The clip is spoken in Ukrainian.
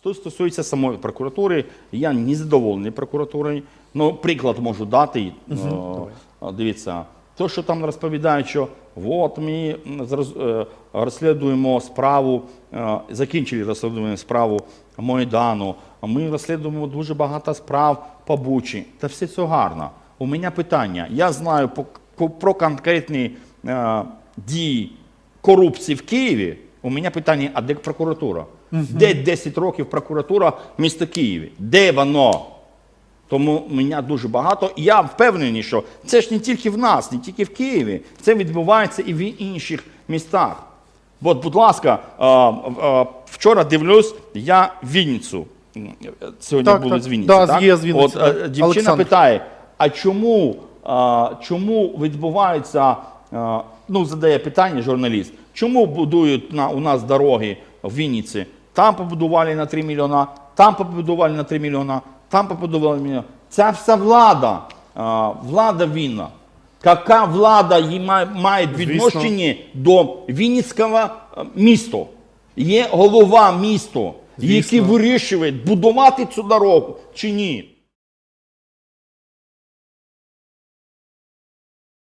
Що стосується самої прокуратури, я не задоволений прокуратурою. Ну, приклад можу дати. Е, Дивіться, то, що там розповідають, що от ми е, розслідуємо справу, е, закінчили розслідування справу Майдану, ми розслідуємо дуже багато справ по Бучі. Та все це гарно. У мене питання. Я знаю про конкретні дії корупції в Києві, у мене питання, а де прокуратура? Де 10 років прокуратура міста Києві? Де воно? Тому мене дуже багато. І я впевнений, що це ж не тільки в нас, не тільки в Києві. Це відбувається і в інших містах. От, будь ласка, вчора дивлюсь, я Вінницю. Сьогодні Так, були так. з Вінниці. Да, так? є з Вінниці, От, так. дівчина Олександр. питає, а чому, чому відбувається, ну, задає питання журналіст, чому будують на, у нас дороги в Вінниці? Там побудували на 3 мільйона, там побудували на 3 мільйона, там побудували на мільйона. Ця вся влада, влада винна. Яка влада має, відношення до Вінницького міста? Є голова міста, який вирішує, будувати цю дорогу чи ні.